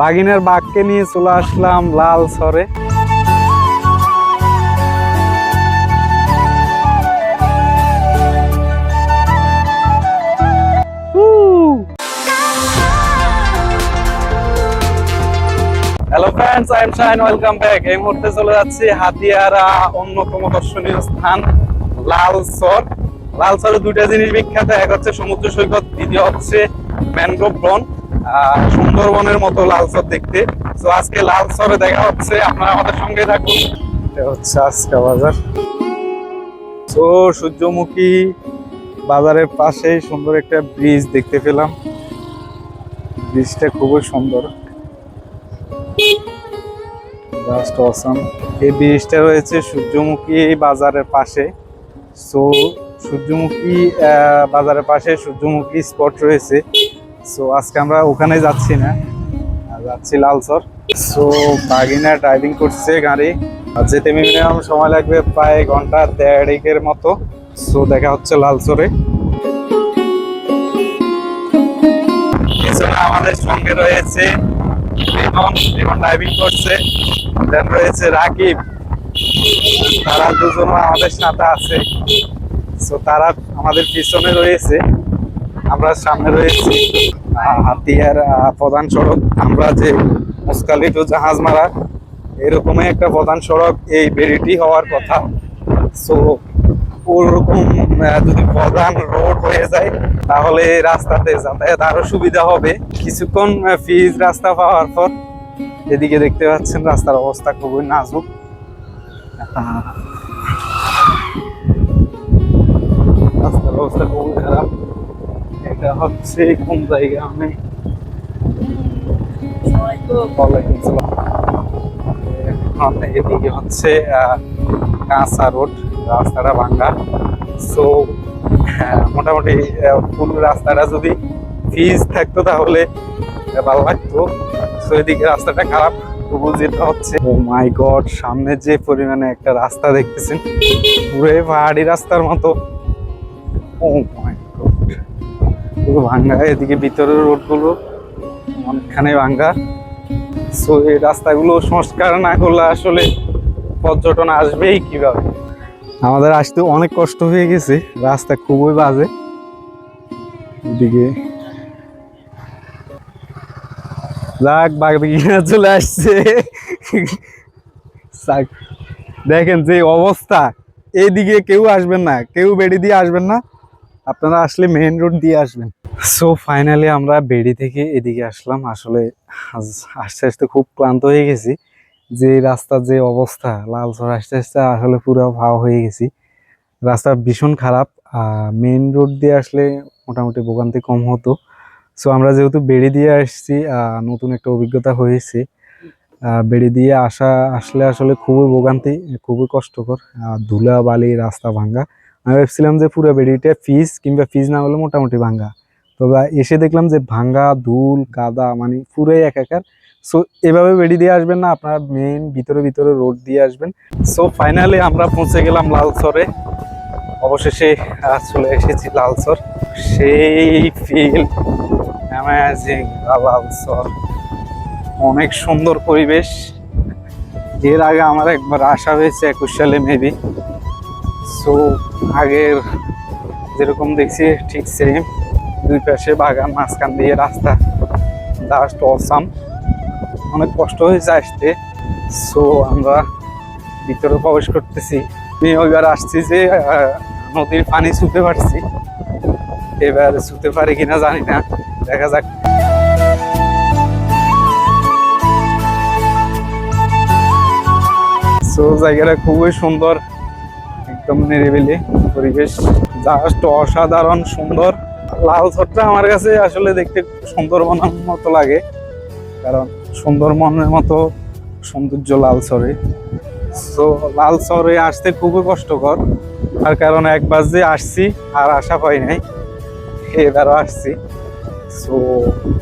বাগিনের বাঘকে নিয়ে চলে আসলাম লাল সরে hello friends I am Shine welcome back এই মুহূর্তে চলে যাচ্ছি হাতিয়ারা অন্যতম দর্শনীয় স্থান লালসর লালসরে দুইটা জিনিস বিখ্যাত, এক হচ্ছে সমুদ্র সৈকত, দ্বিতীয় হচ্ছে ম্যানগ্রোভ বন। সুন্দরবনের মতো লালসর দেখতে। তো আজকে লালসরে দেখা হচ্ছে, আপনারা আমাদের সঙ্গে থাকুন। এটা হচ্ছে আজকে বাজার। তো সূর্যমুখী বাজারের পাশে সুন্দর একটা ব্রিজ দেখতে পেলাম। ব্রিজটা খুবই সুন্দর। এই ব্রিজটা রয়েছে সূর্যমুখী বাজারের পাশে। সো সূর্যমুখী বাজারের পাশে সূর্যমুখী স্পট রয়েছে। সো আজকে আমরা ওখানে যাচ্ছি না। যাচ্ছি লালসর সো বাগিনা ড্রাইভিং করছে গাড়ি। যেতে মিনিমাম সময় লাগবে প্রায় ঘণ্টা দেড়েকের মতো। সো দেখা হচ্ছে লালসরে আমাদের সঙ্গে রয়েছে ড্রাইভিং করছে। দেন রয়েছে রাকিব। তারা দুজন আমাদের সাথে আছে। সো তারা আমাদের পিছনে রয়েছে। আমরা সামনে রয়েছি। হাতিয়ার প্রধান সড়ক, আমরা যে মুসকালি টু জাহাজ মারা, এরকমই একটা প্রধান সড়ক এই বেরিটি হওয়ার কথা। সো ওরকম যদি প্রধান রোড হয়ে যায়, তাহলে রাস্তাতে যাতায়াত আরও সুবিধা হবে। কিছুক্ষণ ফিজ রাস্তা পাওয়ার পর, এদিকে দেখতে পাচ্ছেন, রাস্তার অবস্থা খুবই নাজুক। রাস্তার অবস্থা খুবই খারাপ। এটা হচ্ছে কোন জায়গা আমি। এখন এদিকে হচ্ছে কাঁচা রোড রাস্তাটা ভাঙ্গা সো মোটামুটি আহ, ফুল রাস্তাটা যদি ফিজ থাকতো তাহলে ভালো লাগতো। সো এদিকে রাস্তাটা খারাপ তবু যেটা হচ্ছে ও মাই গড সামনে যে পরিমাণে একটা রাস্তা দেখতেছেন পুরো পাহাড়ি রাস্তার মতো। ও গড পুরো ভাঙ্গা। এদিকে ভিতরের রোডগুলো অনেকখানে ভাঙ্গা। সো এই রাস্তাগুলো সংস্কার না করলে আসলে পর্যটন আসবেই কীভাবে? আমাদের আসতে অনেক কষ্ট হয়ে গেছে। রাস্তা খুবই বাজে। এদিকে যাক বাগবিঘিনা চলে আসছে। দেখেন যে অবস্থা। এইদিকে কেউ আসবেন না, কেউ বেড়ি দিয়ে আসবেন না। আপনারা আসলে মেইন রোড দিয়ে আসবেন। সো ফাইনালি আমরা বেড়ি থেকে এদিকে আসলাম। আসলে আস্তে আস্তে খুব ক্লান্ত হয়ে গেছি। যে রাস্তার যে অবস্থা লালচর আস্তে আস্তে আসলে পুরো ভাও হয়ে গেছি। রাস্তা ভীষণ খারাপ। মেইন রোড দিয়ে আসলে মোটামুটি ভোগান্তি কম হতো। সো আমরা যেহেতু বেড়ি দিয়ে আসছি নতুন একটা অভিজ্ঞতা হয়েছে। বেড়ি দিয়ে আসা, আসলে আসলে খুবই ভোগান্তি, খুবই কষ্টকর। ধুলা, বালি, রাস্তা ভাঙ্গা। আমি ভাবছিলাম যে পুরো বেড়িটা ফিজ কিংবা ফিজ না হলে মোটামুটি ভাঙ্গা। তবে এসে দেখলাম যে ভাঙ্গা ধুল কাদা মানে পুরোই একাকার। সো এভাবে বেড়ি দিয়ে আসবেন না, আপনারা মেইন ভিতরে ভিতরে রোড দিয়ে আসবেন। সো ফাইনালি আমরা পৌঁছে গেলাম লালসরে অবশেষে চলে এসেছি লালসর সেই ফিল অ্যামাজিং লালসর অনেক সুন্দর পরিবেশ। এর আগে আমার একবার আসা হয়েছে একুশ সালে মেবি সো আগের যেরকম দেখছি, ঠিক সেম দুই পাশে বাগান, মাঝখান দিয়ে রাস্তা। জাস্ট অসাম অনেক কষ্ট হয়েছে আসতে। সো আমরা ভিতরে প্রবেশ করতেছি। আমি ওইবার আসছি যে নদীর পানি ছুতে পারছি। এবার ছুতে পারি কিনা জানি না। দেখা যাক। সো জায়গাটা খুবই সুন্দর। একদম নিরিবিলি পরিবেশ। জাস্ট অসাধারণ, সুন্দর। লাল ছটটা আমার কাছে আসলে দেখতে সুন্দরবনের মতো লাগে। কারণ সুন্দরবনের মতো সৌন্দর্য লাল শহরে সো লাল শহরে আসতে খুবই কষ্টকর। তার কারণ একবার যে আসছি, আর আশা পাই নাই। এবারও আসছি। সো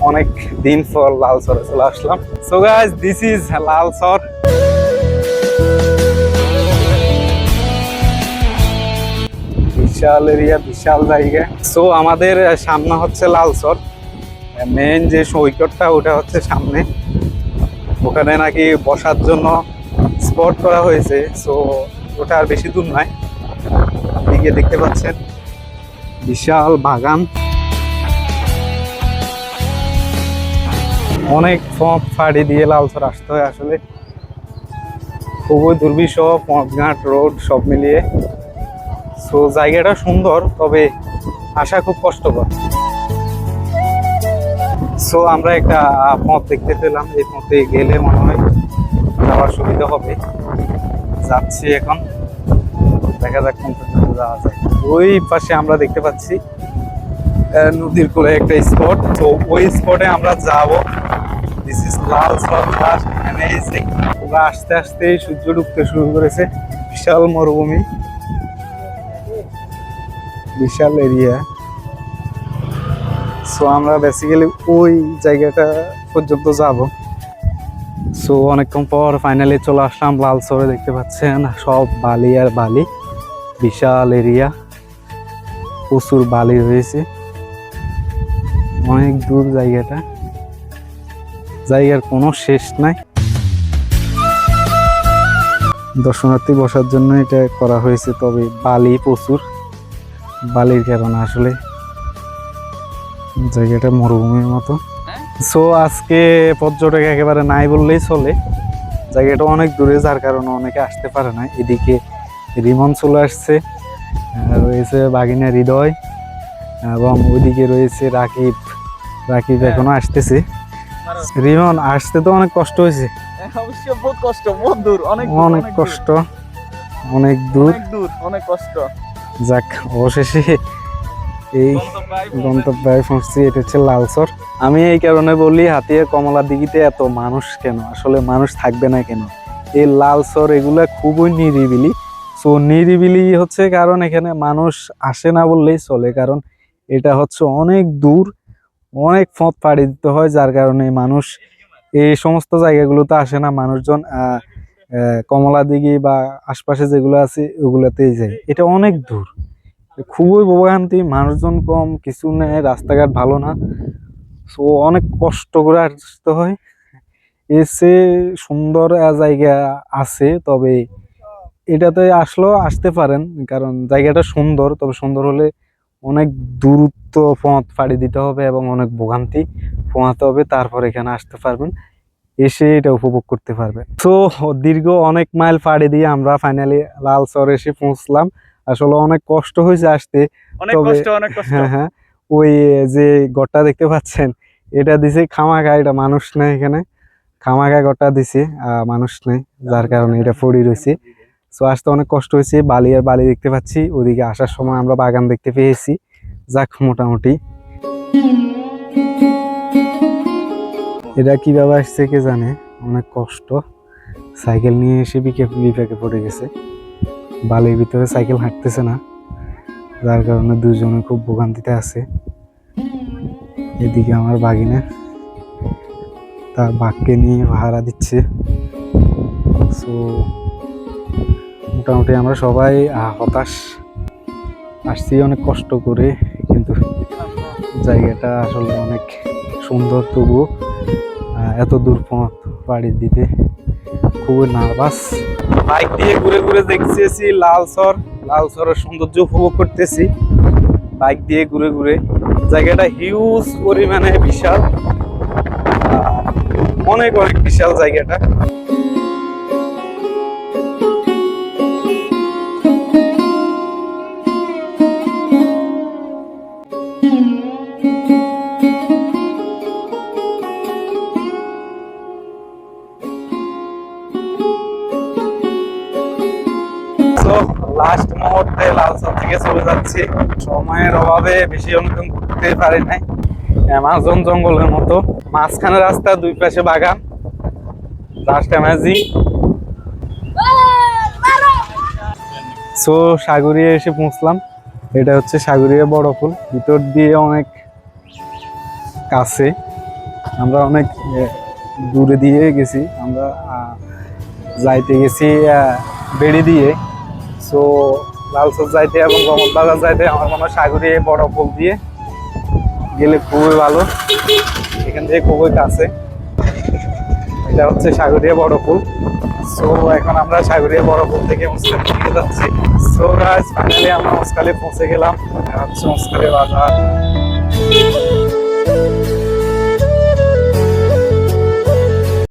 অনেক দিন পর লাল শহরে চলে আসলাম। সো গাইজ দিস ইজ লাল শহর বিশাল এরিয়া, বিশাল জায়গা। সো আমাদের সামনে হচ্ছে লালসর মেন যে সৈকতটা, ওটা হচ্ছে সামনে। ওখানে নাকি বসার জন্য স্পট করা হয়েছে। সো ওটা আর বেশি দূর নয়। দিকে দেখতে পাচ্ছেন, বিশাল বাগান। অনেক ফক ফাড়ি দিয়ে লালসর আসতে হয় আসলে। খুবই দুর্বিষহ, পথঘাট, রোড সব মিলিয়ে। সো জায়গাটা সুন্দর, তবে আসা খুব কষ্টকর। সো আমরা একটা পথ দেখতে পেলাম। এই পথে গেলে মনে হয় যাওয়ার সুবিধা হবে। যাচ্ছি এখন। দেখা যাক কোন পর্যন্ত যাওয়া যায়। ওই পাশে আমরা দেখতে পাচ্ছি নদীর কোলে একটা স্পট তো ওই স্পটে আমরা যাব। দিস ইজ লাল অ্যামেজিং ওরা আস্তে আস্তে সূর্য ডুবতে শুরু করেছে। বিশাল মরুভূমি। বিশাল এরিয়া সো আমরা বেসিক্যালি ওই জায়গাটা পর্যন্ত যাব। সো অনেকক্ষণ পর ফাইনালি চলে আসলাম লাল শহরে দেখতে পাচ্ছেন? সব বালি আর বালি, বিশাল এরিয়া প্রচুর বালি রয়েছে। অনেক দূর জায়গাটা। জায়গার কোনো শেষ নাই। দর্শনার্থী বসার জন্য এটা করা হয়েছে, তবে বালি প্রচুর। বালির কারণে আসলে? জায়গাটা মরুভূমির মতো। সো আজকে পর্যটক একেবারে নাই বললেই চলে। জায়গাটা অনেক দূরে যার কারণে অনেকে আসতে পারে না। এদিকে রিমন চলে আসছে রয়েছে বাগিনা হৃদয় এবং ওইদিকে রয়েছে রাকিব। রাকিব এখনও আসতেছে। রিমন আসতে তো অনেক কষ্ট হয়েছে। দূর অনেক কষ্ট অনেক দূর। অনেক দূর অনেক কষ্ট। যাক, অবশেষে এই গন্তব্যে পৌঁছছি, এটা হচ্ছে লালসর আমি এই কারণে বলি, হাতিয়ে কমলা দিঘিতে এত মানুষ কেন? আসলে মানুষ থাকবে না কেন? এই লালসর এগুলা খুবই নিরিবিলি। সো নিরিবিলি হচ্ছে কারণ এখানে মানুষ আসে না বললেই চলে, কারণ এটা হচ্ছে অনেক দূর, অনেক পথ পাড়ি দিতে হয়, যার কারণে মানুষ এই সমস্ত জায়গাগুলোতে আসে না। মানুষজন কমলা দিঘি বা আশপাশে যেগুলো আছে, ওগুলাতেই যায় এটা অনেক দূর। খুবই ভোগান্তি, মানুষজন কম, কিছু নেই, রাস্তাঘাট ভালো না। সো অনেক কষ্ট করে আসতে হয়। এসে সুন্দর জায়গা আছে, তবে এটাতে আসলেও আসতে পারেন, কারণ জায়গাটা সুন্দর, তবে সুন্দর হলে অনেক দূরত্ব পথ পাড়ি দিতে হবে এবং অনেক ভোগান্তি পোহাতে হবে, তারপর এখানে আসতে পারবেন। এসে এটা উপভোগ করতে পারবেন তো দীর্ঘ অনেক মাইল পাড়ি দিয়ে আমরা ফাইনালি লালচর এসে পৌঁছলাম। আসলে অনেক কষ্ট হয়েছে আসতে। তবে- হ্যাঁ হ্যাঁ। ওই যে গড়টা দেখতে পাচ্ছেন এটা দিছে খামাখা এটা মানুষ নেই এখানে। খামাখা গড়টা দিছে আহ, মানুষ নেই যার কারণে এটা পড়ি রয়েছে। সো আসতে অনেক কষ্ট হয়েছে। বালি আর বালি দেখতে পাচ্ছি। ওদিকে আসার সময় আমরা বাগান দেখতে পেয়েছি। যাক মোটামুটি। এটা কীভাবে আসছে কে জানে? অনেক কষ্ট। সাইকেল নিয়ে এসে বিকে বিপাকে পড়ে গেছে। বালির ভিতরে সাইকেল হাঁটতেছে না। যার কারণে দুজনে খুব ভোগান্তিতে আছে। এদিকে আমার বাগিনা তার বাঘকে নিয়ে ভাড়া দিচ্ছে। সো, মোটামুটি আমরা সবাই হতাশ। আসছি অনেক কষ্ট করে, কিন্তু জায়গাটা আসলে অনেক সুন্দর তবুও। এত দূর পথ পাড়ি দিতে। খুবই নার্ভাস। বাইক দিয়ে ঘুরে ঘুরে দেখতেছি লালসর লালসরের সৌন্দর্য উপভোগ করতেছি। বাইক দিয়ে ঘুরে ঘুরে। জায়গাটা হিউজ পরিমাণে বিশাল। অনেক অনেক বিশাল জায়গাটা। তো লাস্ট মুহূর্তে লালসর থেকে চলে যাচ্ছি। সময়ের অভাবে বেশি অনুকূল করতে পারি নাই। অ্যামাজন জঙ্গলের মতো। মাঝখানে রাস্তা, দুই পাশে বাগান। লাস্ট অ্যামাজিং সো সাগরিয়া এসে পৌঁছলাম। এটা হচ্ছে সাগরিয়া বড় ফুল ভিতর দিয়ে অনেক কাছে। আমরা অনেক দূরে দিয়ে গেছি। আমরা যাইতে গেছি বেড়ি দিয়ে। সো লালচর যাইতে এবং বাজার যাইতে আমার মনে হয় সাগরিয়া বড় ফুল দিয়ে গেলে খুবই ভালো। এখান থেকে খুবই কাছে। এটা হচ্ছে সাগরিয়া বড় পুল। সো এখন আমরা সাগরিয়া বড় পুল থেকে মুসকালি দিকে যাচ্ছি। সো গাইস ফাইনালি আমরা মুসকালি পৌঁছে গেলাম। হচ্ছে মুসকালি বাজার।